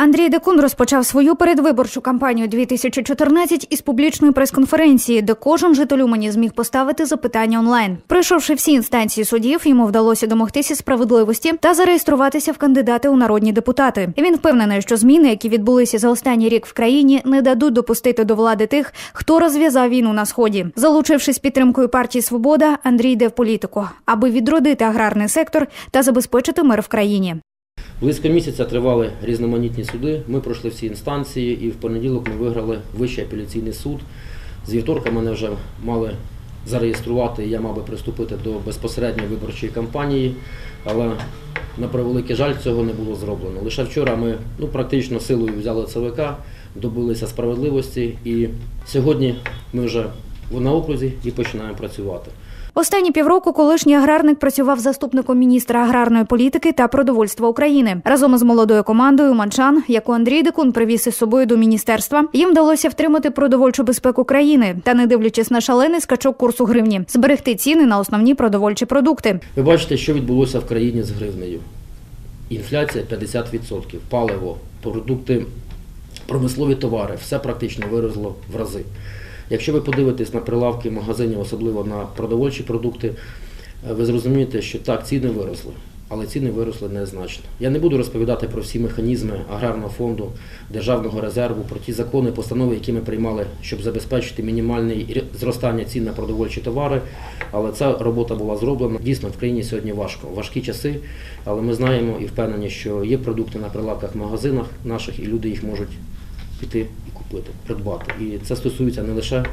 Андрій Декун розпочав свою передвиборчу кампанію 2014 із публічної прес-конференції, де кожен житель Умані зміг поставити запитання онлайн. Пройшовши всі інстанції судів, йому вдалося домогтися справедливості та зареєструватися в кандидати у народні депутати. Він впевнений, що зміни, які відбулися за останній рік в країні, не дадуть допустити до влади тих, хто розв'язав війну на сході. Залучившись підтримкою партії Свобода, Андрій йде в політику, аби відродити аграрний сектор та забезпечити мир в країні. Близько місяця тривали різноманітні суди. Ми пройшли всі інстанції, і в понеділок ми виграли Вищий апеляційний суд. З вівторка мене вже мали зареєструвати, і я мав би приступити до безпосередньої виборчої кампанії, але на превеликий жаль цього не було зроблено. Лише вчора ми ну, практично силою взяли ЦВК, добилися справедливості, і сьогодні ми вже на окрузі і починаємо працювати. Останні півроку колишній аграрник працював заступником міністра аграрної політики та продовольства України разом із молодою командою Манчан, яку Андрій Декун привіз із собою до міністерства. Їм вдалося втримати продовольчу безпеку країни та, не дивлячись на шалений скачок курсу гривні, зберегти ціни на основні продовольчі продукти. Ви бачите, що відбулося в країні з гривнею. Інфляція 50%, паливо, продукти, промислові товари, все практично виросло в рази. Якщо ви подивитесь на прилавки магазинів, особливо на продовольчі продукти, е, ви зрозумієте, що так, ціни виросли, але ціни виросли незначно. Я не буду розповідати про всі механізми аграрного фонду, державного резерву, про ті закони, постанови, які ми приймали, щоб забезпечити мінімальне зростання цін на продовольчі товари. Але ця робота була зроблена. Дійсно, в країні сьогодні важко. Важкі часи, але ми знаємо і впевнені, що є продукти на прилавках в магазинах наших, і люди їх можуть піти і купити, придбати. І це стосується не лише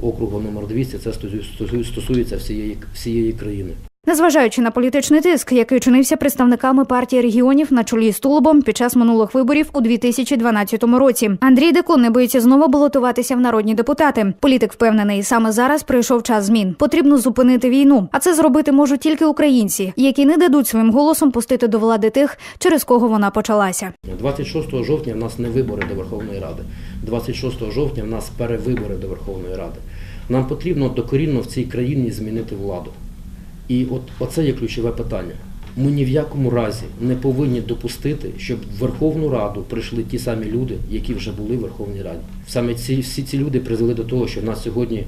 округу номер 200, це стосує- стосується всієї, всієї країни. Незважаючи на політичний тиск, який чинився представниками партії регіонів на чолі з Тулубом під час минулих виборів у 2012 році, Андрій Декун не боїться знову балотуватися в народні депутати. Політик впевнений, саме зараз прийшов час змін. Потрібно зупинити війну, а це зробити можуть тільки українці, які не дадуть своїм голосом пустити до влади тих, через кого вона почалася. 26 жовтня в нас не вибори до Верховної Ради. 26 жовтня в нас перевибори до Верховної Ради. Нам потрібно докорінно в цій країні змінити владу. І от оце є ключове питання. Ми ні в якому разі не повинні допустити, щоб в Верховну Раду прийшли ті самі люди, які вже були в Верховній Раді. Саме ці всі ці люди призвели до того, що в нас сьогодні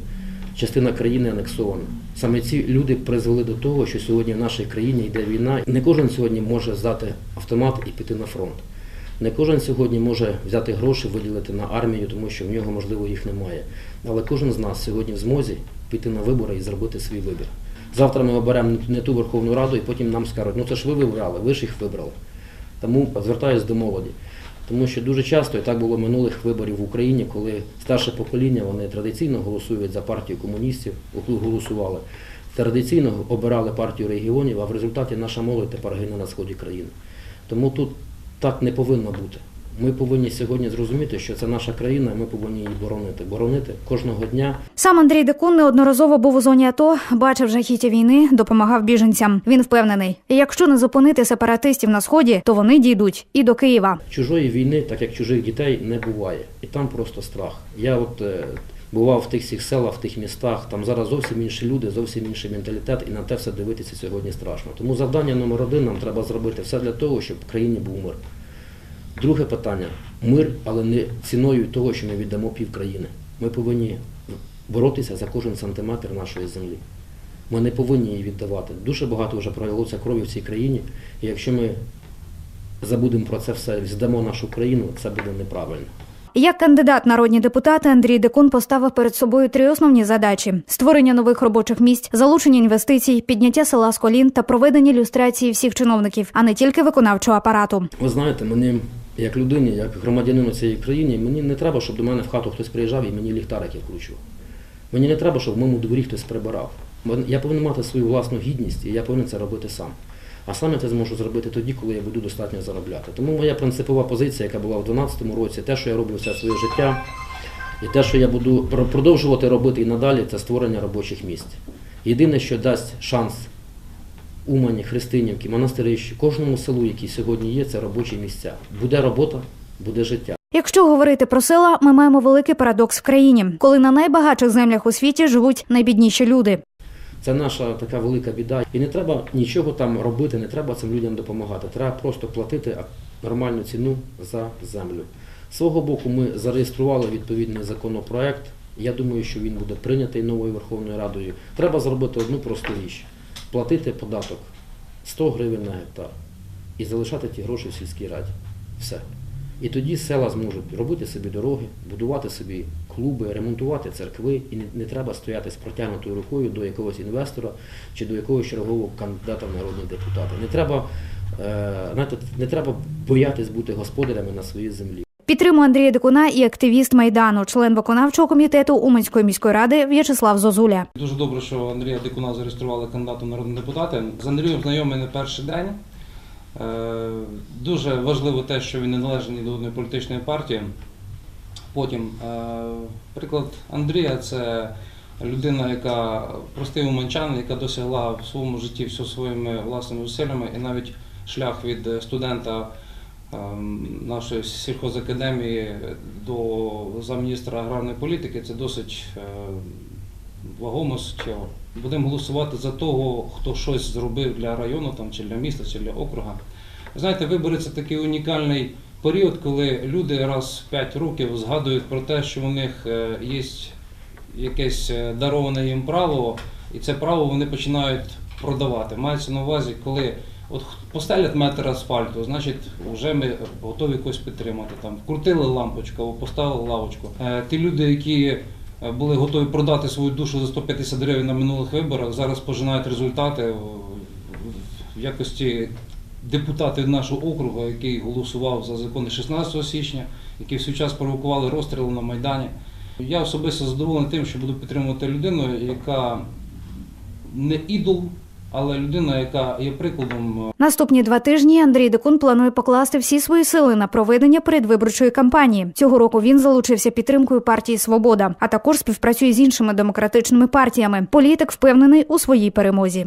частина країни анексована. Саме ці люди призвели до того, що сьогодні в нашій країні йде війна. Не кожен сьогодні може здати автомат і піти на фронт. Не кожен сьогодні може взяти гроші, виділити на армію, тому що в нього, можливо, їх немає. Але кожен з нас сьогодні в змозі піти на вибори і зробити свій вибір. Завтра ми оберемо не ту Верховну Раду, і потім нам скажуть, ну це ж ви вибрали, ви ж їх вибрали. Тому звертаюся до молоді. Тому що дуже часто, і так було минулих виборів в Україні, коли старше покоління вони традиційно голосують за партію комуністів, голосували, традиційно обирали партію регіонів, а в результаті наша молодь тепер гине на сході країни. Тому тут так не повинно бути. Ми повинні сьогодні зрозуміти, що це наша країна, ми повинні її боронити. Боронити кожного дня. Сам Андрій Декун неодноразово був у зоні АТО, бачив жахіття війни, допомагав біженцям. Він впевнений, якщо не зупинити сепаратистів на сході, то вони дійдуть і до Києва. Чужої війни, так як чужих дітей, не буває. І там просто страх. Я от е, бував в тих всіх селах, в тих містах, там зараз зовсім інші люди, зовсім інший менталітет, і на те все дивитися сьогодні страшно. Тому завдання номер один нам треба зробити все для того, щоб в країні був мир. Друге питання мир, але не ціною того, що ми віддамо пів країни. Ми повинні боротися за кожен сантиметр нашої землі. Ми не повинні її віддавати. Дуже багато вже пролилося крові в цій країні, і якщо ми забудемо про це все, здамо нашу країну, це буде неправильно. Як кандидат народні депутати Андрій Декун поставив перед собою три основні задачі: створення нових робочих місць, залучення інвестицій, підняття села з колін та проведення люстрації всіх чиновників, а не тільки виконавчого апарату. Ви знаєте, мені як людині, як громадянину цієї країни, мені не треба, щоб до мене в хату хтось приїжджав і мені ліхтарики вкручував. Мені не треба, щоб в моєму дворі хтось прибирав. Я повинен мати свою власну гідність і я повинен це робити сам. А саме я це зможу зробити тоді, коли я буду достатньо заробляти. Тому моя принципова позиція, яка була в 2012 році, те, що я роблю все своє життя, і те, що я буду продовжувати робити і надалі, це створення робочих місць. Єдине, що дасть шанс Умані, Христинівки, Монастирищі, кожному селу, які сьогодні є, це робочі місця. Буде робота, буде життя. Якщо говорити про села, ми маємо великий парадокс в країні, коли на найбагатших землях у світі живуть найбідніші люди. Це наша така велика біда. І не треба нічого там робити, не треба цим людям допомагати. Треба просто платити нормальну ціну за землю. З свого боку, ми зареєстрували відповідний законопроект. Я думаю, що він буде прийнятий новою Верховною Радою. Треба зробити одну просту річ: платити податок 100 гривень на гектар і залишати ті гроші в сільській раді. Все. І тоді села зможуть робити собі дороги, будувати собі клуби, ремонтувати церкви, і не, не треба стояти з протягнутою рукою до якогось інвестора чи до якогось чергового кандидата в народні депутати. Не треба, е, не треба боятись бути господарями на своїй землі. Підтримує Андрія Дикуна і активіст майдану, член виконавчого комітету Уманської міської ради В'ячеслав Зозуля. Дуже добре, що Андрія Дикуна зареєстрували кандидатом в народні депутати. З Андрієм знайомий не перший день. Е, Дуже важливо те, що він не належить ні до одної політичної партії. Потім, е, приклад Андрія це людина, яка простий уманчанин, яка досягла в своєму житті все своїми власними зусиллями, і навіть шлях від студента нашої сільхозакадемії до замміністра аграрної політики це досить е, вагомо. Будемо голосувати за того, хто щось зробив для району там, чи для міста, чи для округа. Знаєте, вибори це такий унікальний період, коли люди раз в 5 років згадують про те, що у них е, є якесь е, дароване їм право, і це право вони починають продавати. Мається на увазі, коли от постелять метр асфальту, значить вже ми готові когось підтримати. Там вкрутили лампочку або поставили лавочку. Е, Ті люди, які е, були готові продати свою душу за 150 гривень на минулих виборах, зараз пожинають результати в- в якості депутати нашого округу, який голосував за закони 16 січня, які в свій час провокували розстріли на Майдані. Я особисто задоволений тим, що буду підтримувати людину, яка не ідол, але людина, яка є прикладом Наступні два тижні Андрій Декун планує покласти всі свої сили на проведення передвиборчої кампанії. Цього року він залучився підтримкою партії Свобода, а також співпрацює з іншими демократичними партіями. Політик впевнений у своїй перемозі.